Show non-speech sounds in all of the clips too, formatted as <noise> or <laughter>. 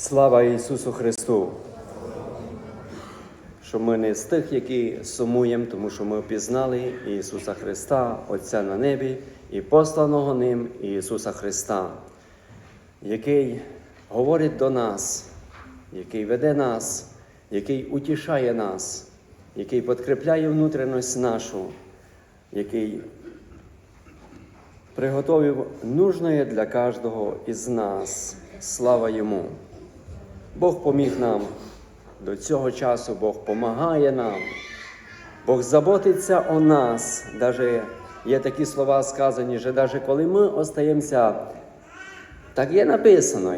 Слава Ісусу Христу! Що ми не з тих, які сумуємо, тому що ми впізнали Ісуса Христа, Отця на небі і посланого ним Ісуса Христа, який говорить до нас, який веде нас, який утішає нас, який підкріпляє внутрішність нашу, який приготовив нужне для кожного із нас. Слава Йому! Бог поміг нам до цього часу, Бог допомагає нам, Бог заботиться о нас. Даже є такі слова сказані, що навіть коли ми остаємося, так є написано,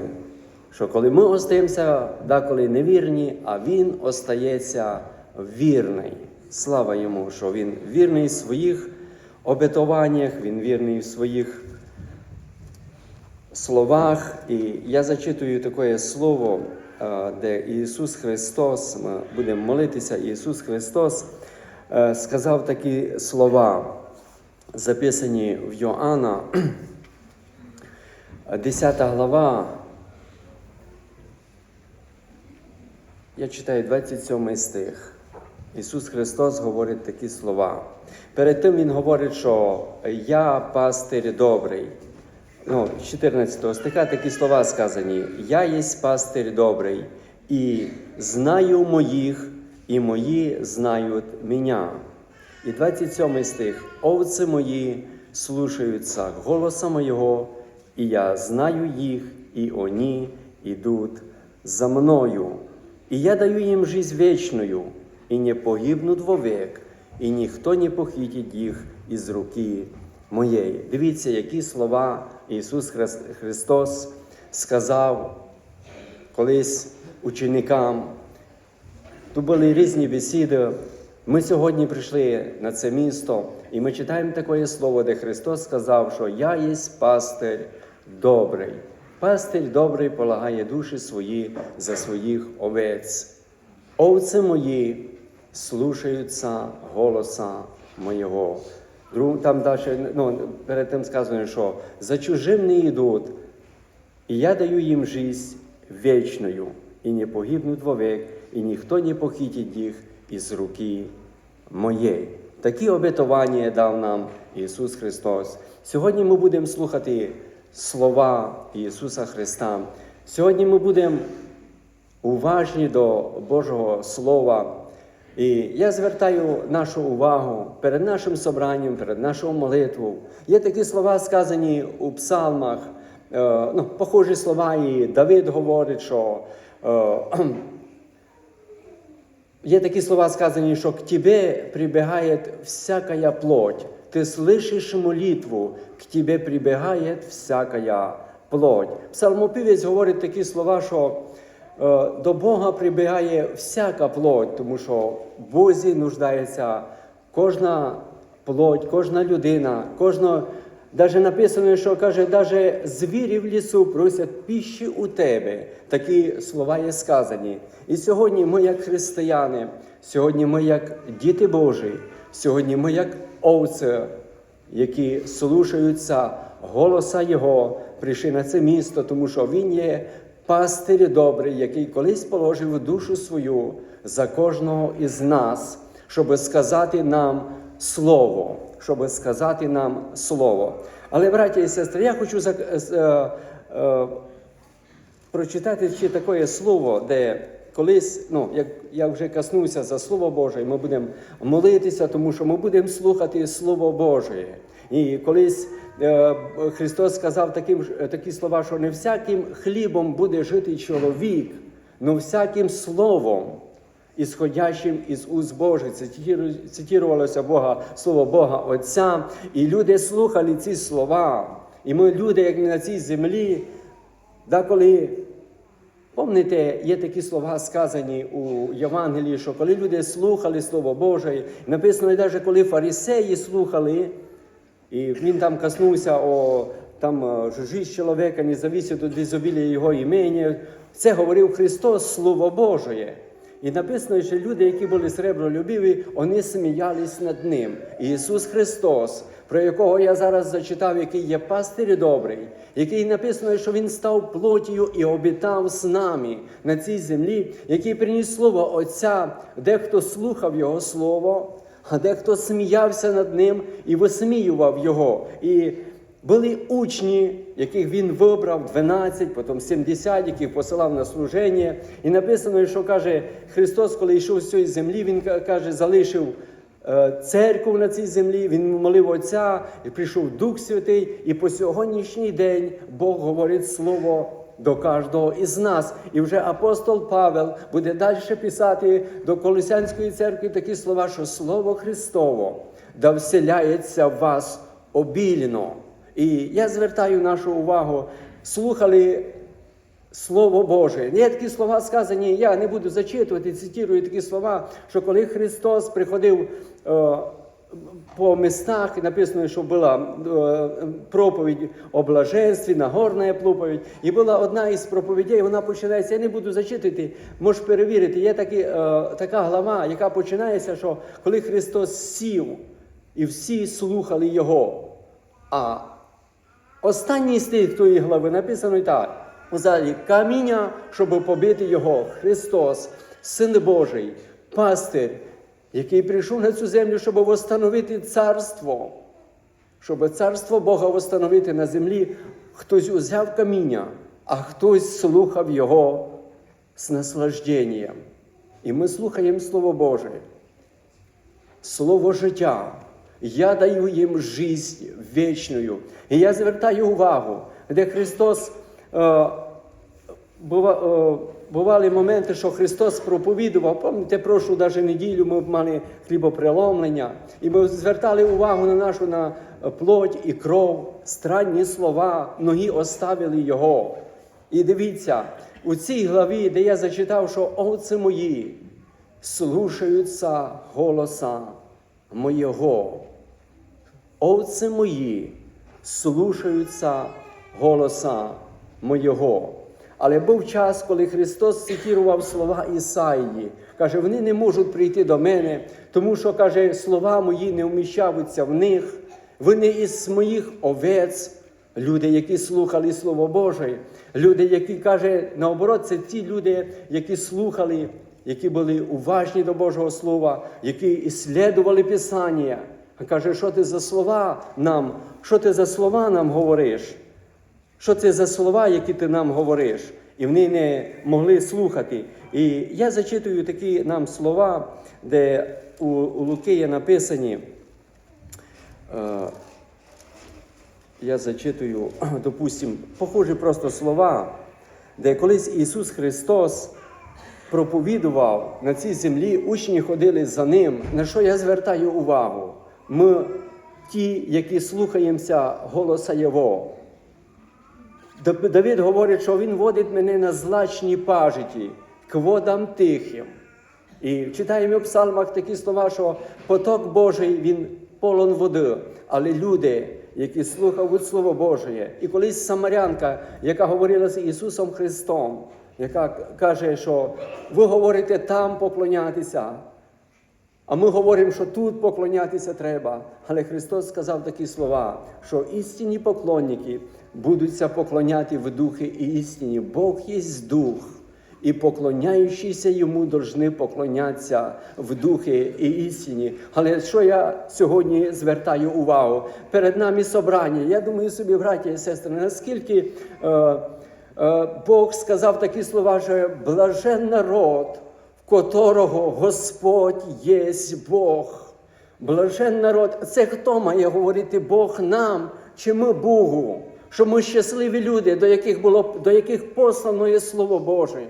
що коли ми остаємося деколи невірні, а Він остається вірний. Слава йому, що Він вірний в своїх обетованнях, Він вірний в своїх словах. І я зачитую таке слово, де Ісус Христос, ми будемо молитися, Ісус Христос е, сказав такі слова, записані в Йоанна, <clears throat> 10 глава. Я читаю 27 стих. Ісус Христос говорить такі слова. Перед тим Він говорить, що я пастир добрий. Ну, 14 стиха такі слова сказані: Я єсть пастир добрий, і знаю моїх, і мої знають мене. І 27 стих: Овці мої слушаються голоса моєго, і я знаю їх, і вони йдуть за мною. І я даю їм жизнь вечную, і не погибнуть вовек, і ніхто не похитить їх із руки моєї. Дивіться, які слова Ісус Христос сказав колись ученикам. Тут були різні бесіди. Ми сьогодні прийшли на це місто, і ми читаємо таке слово, де Христос сказав, що я є пастир добрий. Пастир добрий полагає душі свої за своїх овець. Овці мої слушаються голоса моєго. Друг- Там далі, ну, перед тим сказано, що за чужим не йдуть, і я даю їм жизнь вечную, і не погибнуть вовек, і ніхто не похитить їх із руки моєї. Такі обетування дав нам Ісус Христос. Сьогодні ми будемо слухати слова Ісуса Христа. Сьогодні ми будемо уважні до Божого Слова. І я звертаю нашу увагу перед нашим собранням, перед нашою молитвою. Є такі слова, сказані у псалмах, е, ну, похожі слова, і Давид говорить, що е, <clears throat> є такі слова сказані, що к тебе прибегает всякая плоть. Ти слышиш молитву, к тебе прибегає всякая плоть. Псалмопівець говорить такі слова, що до Бога прибігає всяка плоть, тому що в Бозі нуждається кожна плоть, кожна людина, кожна. Даже написано, що каже, даже звірі в лісу просять піші у тебе. Такі слова є сказані. І сьогодні ми, як християни, сьогодні ми, як діти Божі, сьогодні ми, як овці, які слушаються голоса Його, прийшли на це місто, тому що Він є пастир добрий, який колись положив душу свою за кожного із нас, щоб сказати нам слово, щоб сказати нам слово. Але, браті і сестри, я хочу зак- з- е, е, прочитати ще таке слово, де колись, ну, як я вже коснувся за Слово Боже, і ми будемо молитися, тому що ми будемо слухати Слово Боже. І колись е, Христос сказав таким, такі слова, що не всяким хлібом буде жити чоловік, но всяким словом, ісходящим із уст Божих. Цитіру- Цитірувалося Бога, слово Бога Отця. І люди слухали ці слова. І ми, люди, як на цій землі, деколи Помните, є такі слова сказані у Євангелії, що коли люди слухали Слово Боже, написано, навіть коли фарисеї слухали, і він там коснувся о там е, жизнь чоловіка не зависить від ізобілля його імені. Це говорив Христос, Слово Боже. І написано, що люди, які були сребролюбиві, вони сміялись над ним. Ісус Христос про якого я зараз зачитав, який є пастир добрий, який написано, що він став плотію і обітав з нами на цій землі, який приніс слово Отця, дехто слухав Його слово, а дехто сміявся над ним і висміював його. І були учні, яких він вибрав 12, потім 70, яких посилав на служення. І написано, що каже Христос, коли йшов з цієї землі, Він каже, залишив е, церкву на цій землі, він молив Отця, і прийшов Дух Святий, і по сьогоднішній день Бог говорить слово до кожного із нас. І вже апостол Павел буде далі писати до Колосянської церкви такі слова, що Слово Христово да вселяється в вас обільно. І я звертаю нашу увагу, слухали Слово Боже. Є такі слова сказані, я не буду зачитувати, цитую такі слова, що коли Христос приходив е, по містах, написано, що була е, проповідь о блаженстві, Нагорна проповідь, і була одна із проповідей, вона починається, я не буду зачитувати, можеш перевірити. Є такі, е, така глава, яка починається, що коли Христос сів, і всі слухали Його. А Останній стих тої глави написано і так. У залі каміння, щоб побити його, Христос, Син Божий, пастир, який прийшов на цю землю, щоб восстановити царство, щоб царство Бога восстановити на землі, хтось узяв каміння, а хтось слухав його з наслажденням. І ми слухаємо Слово Боже. Слово життя. Я даю їм жизнь вічною. І я звертаю увагу, де Христос е, бува, е, бували моменти, що Христос проповідував. Пам'ятаєте, прошу навіть неділю ми мали хлібоприломлення, і ми звертали увагу на нашу на плоть і кров, странні слова, ноги оставили Його. І дивіться, у цій главі, де я зачитав, що овці мої слушаються голоса моєго. Овці мої слушаються голоса моєго. Але був час, коли Христос цитував слова Ісаїї. Каже, вони не можуть прийти до мене, тому що, каже, слова мої не вміщаються в них. Вони із моїх овець, люди, які слухали Слово Боже, люди, які каже, наоборот, це ті люди, які слухали, які були уважні до Божого Слова, які іслідували Писання. Каже, що ти за слова нам, що ти за слова нам говориш? Що це за слова, які ти нам говориш? І вони не могли слухати. І я зачитую такі нам слова, де у, у є написані. Е, я зачитую, <clears throat> допустим, похожі просто слова, де колись Ісус Христос проповідував на цій землі, учні ходили за ним. На що я звертаю увагу? Ми ті, які слухаємося голоса Його. Дав- Давид говорить, що він водить мене на злачні пажиті, к водам тихим. І читаємо в псалмах такі слова, що поток Божий він полон води, але люди, які слухають Слово Боже, і колись Самарянка, яка говорила з Ісусом Христом, яка каже, що ви говорите там поклонятися, а ми говоримо, що тут поклонятися треба. Але Христос сказав такі слова, що істинні поклонники будуться поклоняти в духі і істині. Бог є дух, і поклоняючіся йому должны поклонятися в духі і істині. Але що я сьогодні звертаю увагу? Перед нами собрання. Я думаю собі, браті і сестри, наскільки е, е, Бог сказав такі слова, що блажен народ в котрого Господь є Бог. Блажен народ. Це хто має говорити Бог нам чи ми Богу? Що ми щасливі люди, до яких було до яких послано є Слово Боже,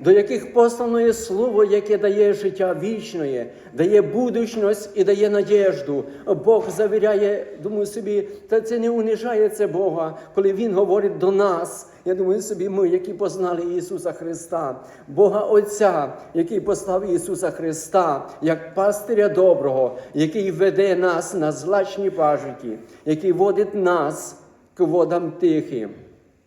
до яких послано є Слово, яке дає життя вічне, дає будучність і дає надіжду. Бог завіряє, думаю собі, та це не унижає це Бога, коли Він говорить до нас. Я думаю собі, ми, які познали Ісуса Христа, Бога Отця, який послав Ісуса Христа як пастиря доброго, який веде нас на злачні пажиті, який водить нас к водам тихим.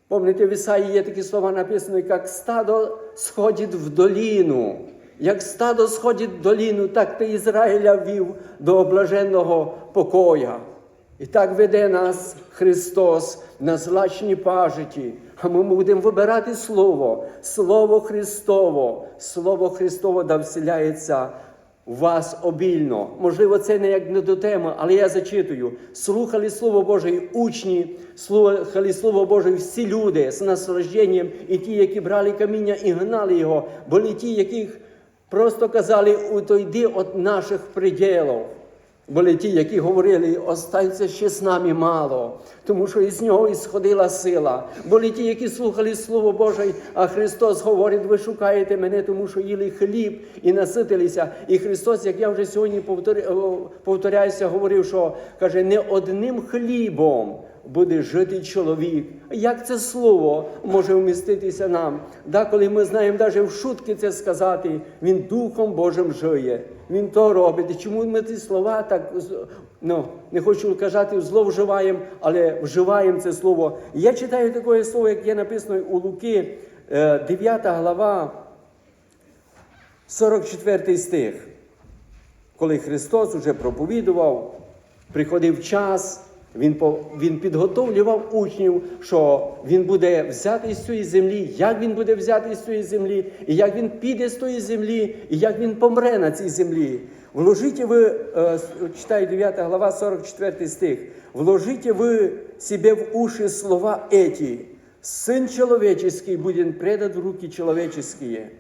Помните, в Ісаї є такі слова написані, як стадо сходить в доліну. Як стадо сходить в доліну, так ти Ізраїля вів до облаженого покоя. І так веде нас Христос на злачні пажиті. А ми будемо вибирати Слово, Слово Христово, Слово Христово да вселяється вас обільно. Можливо, це не як не до теми, але я зачитую. Слухали Слово Боже і учні, слухали Слово Боже всі люди з наслажденням, і ті, які брали каміння і гнали його, були ті, яких просто казали, утойди від наших приділів. Були ті, які говорили, останься ще з нами мало, тому що із нього ісходила сила. Були ті, які слухали Слово Боже, а Христос говорить, ви шукаєте мене, тому що їли хліб і наситилися. І Христос, як я вже сьогодні повторя- повторяюся, говорив, що каже, не одним хлібом буде жити чоловік. Як це слово може вміститися нам? Да, коли ми знаємо навіть в шутки це сказати, він Духом Божим жиє. Він то робить. І чому ми ці слова так ну, не хочу казати, зловживаємо, але вживаємо це слово. Я читаю таке слово, як є написано у Луки, е, 9 глава, 44 стих. Коли Христос уже проповідував, приходив час, він, по- він підготовлював учнів, що він буде взятий з цієї землі, як він буде взятий з цієї землі, і як він піде з тої землі, і як він помре на цій землі. Вложите ви, е, читаю 9 глава, 44 стих, вложите ви себе в уши слова эти, Сын человеческий будет предан в руки человеческие.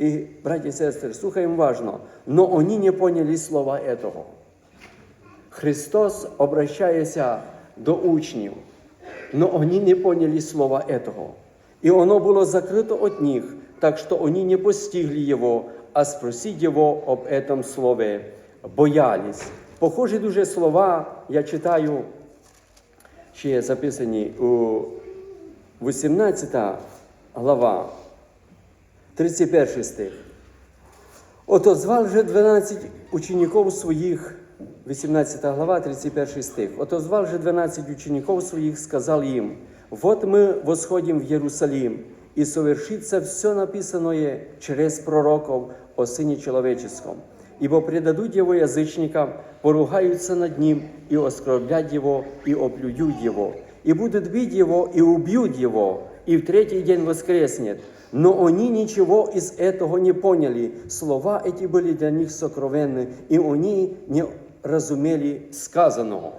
И, братья и сестры, слухаем важно, но они не поняли слова этого. Христос обращається до учнів, но они не поняли слова этого. И оно было закрыто от них, так что они не постигли его, а спросить его об этом слове боялись. Похожі дуже слова я читаю, ще записані у 18 глава, 31 стих. Ото звал же 12 учеников своих, 18 глава, 31 стих. Ото звал же 12 учеников своих, сказал им, вот мы восходим в Иерусалим, и совершится все написанное через пророков о Сыне Человеческом. Ибо предадут его язычникам, поругаются над ним, и оскорблять его, и оплюют его. И будут бить его, и убьют его, и в третий день воскреснет. Но они ничего из этого не поняли. Слова эти были для них сокровенны, и они не разумели сказаного.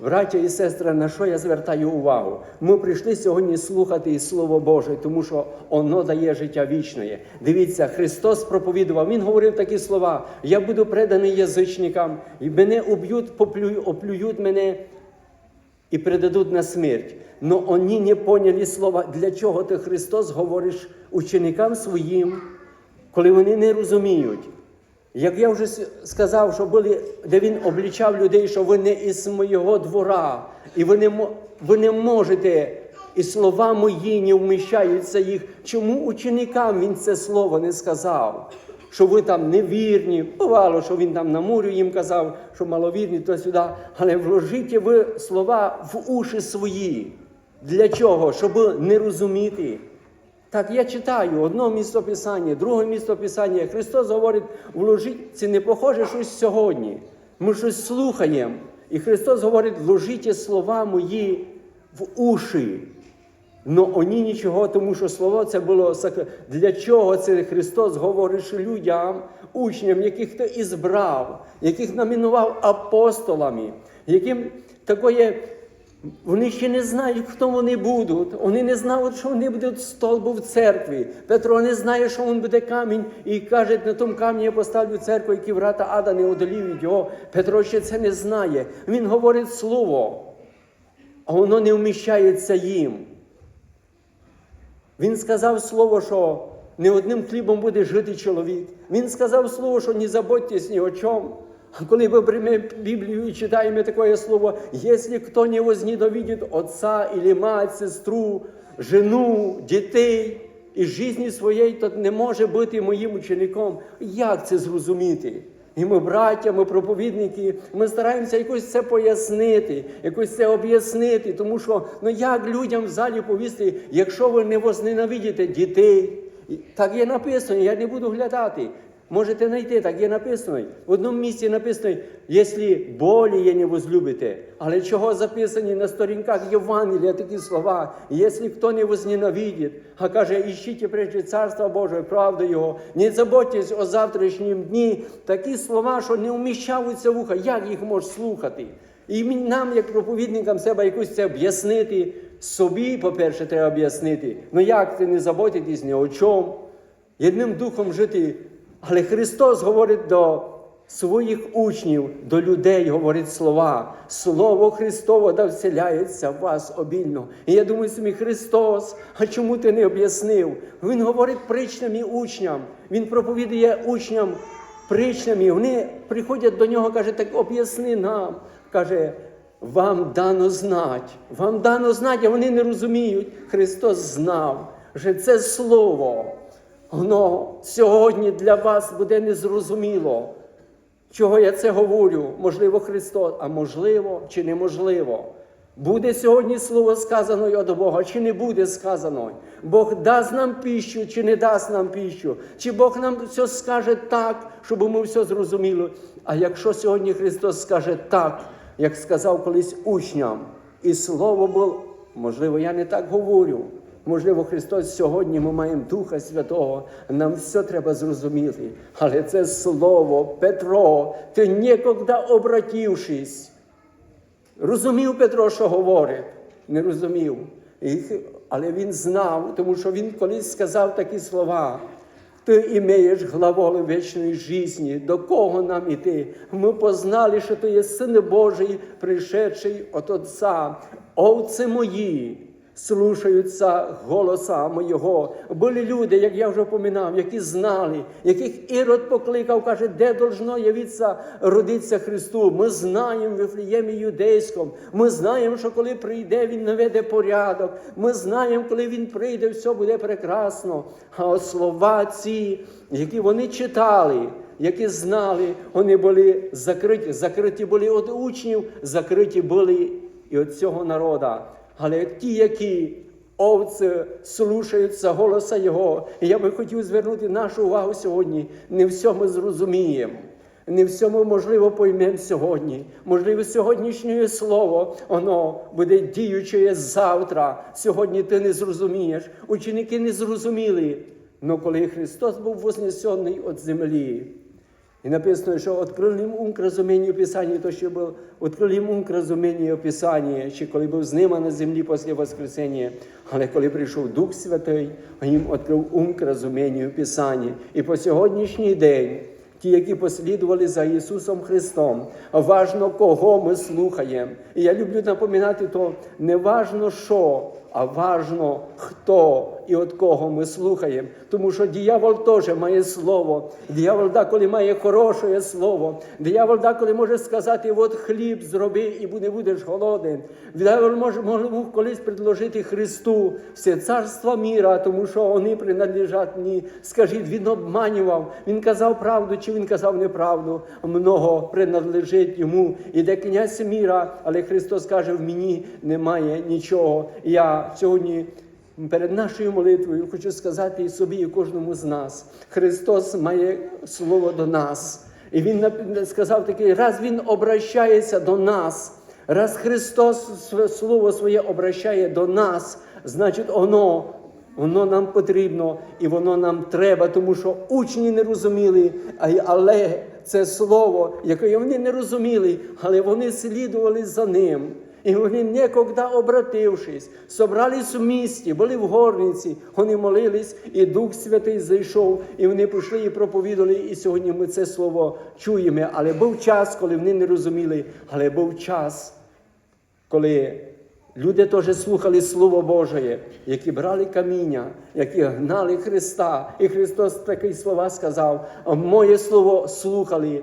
Браття і сестри, на що я звертаю увагу? Ми прийшли сьогодні слухати і Слово Боже, тому що воно дає життя вічне. Дивіться, Христос проповідував, Він говорив такі слова: Я буду преданий язичникам, і мене уб'ють, поплюють, оплюють мене і предадуть на смерть. Но вони не поняли слова, для чого ти Христос говориш ученикам своїм, коли вони не розуміють. Як я вже сказав, що були, де він облічав людей, що ви не із моєго двора, і ви не, ви не можете, і слова мої не вміщаються їх. Чому ученикам він це слово не сказав? Що ви там невірні, бувало, що він там на морю їм казав, що маловірні, то сюди. Але вложіть ви слова в уші свої. Для чого? Щоб не розуміти. Так, я читаю одне місто Писання, друге місто Писання. Христос говорить, вложіть, це не похоже щось сьогодні. Ми щось слухаємо. І Христос говорить, вложіть слова мої в уші. Но вони нічого, тому що слово це було для чого це Христос говорить людям, учням, яких ти ізбрав, яких номінував апостолами, яким такої. Вони ще не знають, хто вони будуть. Вони не знають, що вони будуть столбу в церкві. Петро не знає, що він буде камінь, і каже, на тому камні я поставлю церкву, які врата ада не одоліють його. Петро ще це не знає. Він говорить слово, а воно не вміщається їм. Він сказав слово, що не одним хлібом буде жити чоловік. Він сказав слово, що не заботьтесь ні о чому. Коли ми беремо Біблію і читаємо таке слово, якщо хто не возненавидит отца или мать, сестру, жену, дітей і житті своєї, то не може бути моїм учеником. Як це зрозуміти? І ми, браття, ми проповідники, ми стараємося якось це пояснити, якось це об'яснити, тому що ну як людям в залі повісти, якщо ви не возненавидите дітей, так є написано, я не буду глядати. Можете знайти, так є написано. В одному місці написано, якщо болі не возлюбите. Але чого записані на сторінках Євангелія такі слова? Якщо хто не возненавидить, а каже, ищите прежде Царства Божого, правду Його, не заботьтесь о завтрашнім дні. Такі слова, що не вміщаються в уха. Як їх можеш слухати? І нам, як проповідникам, треба якось це об'яснити. Собі, по-перше, треба об'яснити. Ну як ти не заботитесь ні о чому? Єдним духом жити. Але Христос говорить до своїх учнів, до людей говорить слова. Слово Христово да вселяється в вас обільно. І я думаю собі, Христос, а чому ти не об'яснив? Він говорить притчням і учням. Він проповідує учням притчням. Вони приходять до нього, каже, так об'ясни нам. Каже, вам дано знать, вам дано знать, а вони не розуміють. Христос знав, що це слово, воно сьогодні для вас буде незрозуміло. Чого я це говорю? Можливо, Христос, а можливо чи неможливо. Буде сьогодні слово сказано від Бога, чи не буде сказано? Бог дасть нам піщу, чи не дасть нам піщу, чи Бог нам все скаже так, щоб ми все зрозуміли. А якщо сьогодні Христос скаже так, як сказав колись учням, і слово було, можливо, я не так говорю. Можливо, Христос сьогодні ми маємо Духа Святого, нам все треба зрозуміти. Але це слово, Петро, ти ніколи обратившись, Розумів Петро, що говорить, не розумів. Але він знав, тому що він колись сказав такі слова. Ти імеєш глаголи вічної житті, до кого нам іти? Ми познали, що ти є Син Божий, пришедший от Отця. Овці мої слушаються голоса моєго. Були люди, як я вже поминав, які знали, яких Ірод покликав, каже, де должно явитися, родитися Христу. Ми знаємо в Вифлеємі юдейському. Ми знаємо, що коли прийде, Він наведе порядок. Ми знаємо, коли Він прийде, все буде прекрасно. А слова ці, які вони читали, які знали, вони були закриті. Закриті були від учнів, закриті були і від цього народа. Але ті, які овці слушаються голоса Його, я би хотів звернути нашу увагу сьогодні. Не все ми зрозуміємо. Не все ми, можливо, поймемо сьогодні. Можливо, сьогоднішнє слово, воно буде діюче завтра. Сьогодні ти не зрозумієш. Ученики не зрозуміли. Но коли Христос був вознесений від землі, и написано, открыл им ум к разумению Писания, то, що був им ум к разумению Писания, ще коли був з ними на землі після Воскресення, але коли прийшов Дух Святий, їм відкрив ум к разумению Писання. І по сьогоднішній день ті, які послідували за Ісусом Христом, важно, кого ми слухаємо. І я люблю напоминати, то не важно що, а важно хто і від кого ми слухаємо. Тому що диявол теж має слово. Диявол деколи має хороше слово. Диявол деколи може сказати, от хліб зроби і не будеш голоден. Диявол може, може колись предложити Христу все царство міра, тому що вони принадлежать мені. Скажіть, він обманював, він казав правду чи він казав неправду. Много принадлежить йому. Іде князь міра, але Христос каже, в мені немає нічого. Я сьогодні. Перед нашою молитвою хочу сказати і собі, і кожному з нас. Христос має слово до нас. І Він сказав такий, раз Він обращається до нас, раз Христос слово своє обращає до нас, значить, воно, воно нам потрібно і воно нам треба, тому що учні не розуміли, але це слово, яке вони не розуміли, але вони слідували за ним. І вони ніколи обратившись, собрались у місті, були в горниці, вони молились, і Дух Святий зайшов, і вони прийшли і проповідали. І сьогодні ми це слово чуємо. Але був час, коли вони не розуміли, але був час, коли люди теж слухали Слово Боже, які брали каміння, які гнали Христа. І Христос такі слова сказав: моє слово слухали.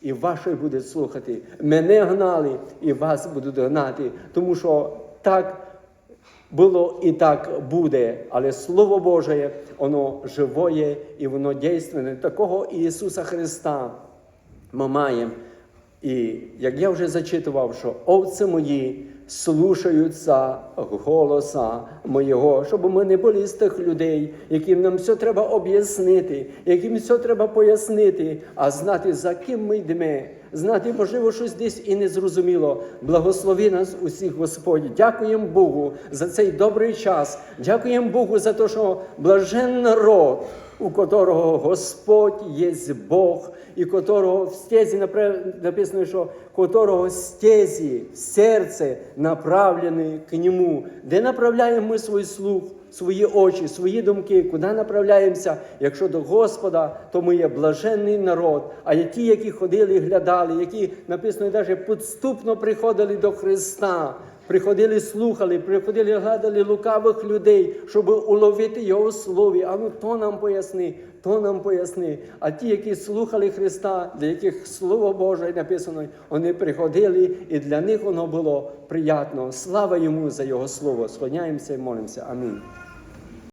І ваше будуть слухати. Мене гнали, і вас будуть гнати. Тому що так було і так буде. Але Слово Боже, воно живоє і воно дійсне. Такого Ісуса Христа ми маємо. І як я вже зачитував, що овці мої слушаються голоса моєго, щоб ми не були з тих людей, яким нам все треба об'яснити, яким все треба пояснити, а знати, за ким ми йдемо, знати, можливо, щось десь і не зрозуміло. Благослови нас усіх, Господь. Дякуємо Богу за цей добрий час. Дякуємо Богу за те, що блажен народ у котрого Господь є Бог, і котрого в стезі написано, що котрого стезі, серце направлені к Нему, де направляємо ми свій слух, свої очі, свої думки, куди направляємося. Якщо до Господа, то ми є блаженний народ. А ті, які ходили, глядали, які написано, навіть підступно приходили до Христа. Приходили, слухали, приходили, гадали лукавих людей, щоб уловити його слові. А ну то нам поясни, то нам поясни. А ті, які слухали Христа, для яких Слово Боже написано, вони приходили, і для них воно було приятно. Слава йому за Його слово. Склоняємося і молимося. Амінь.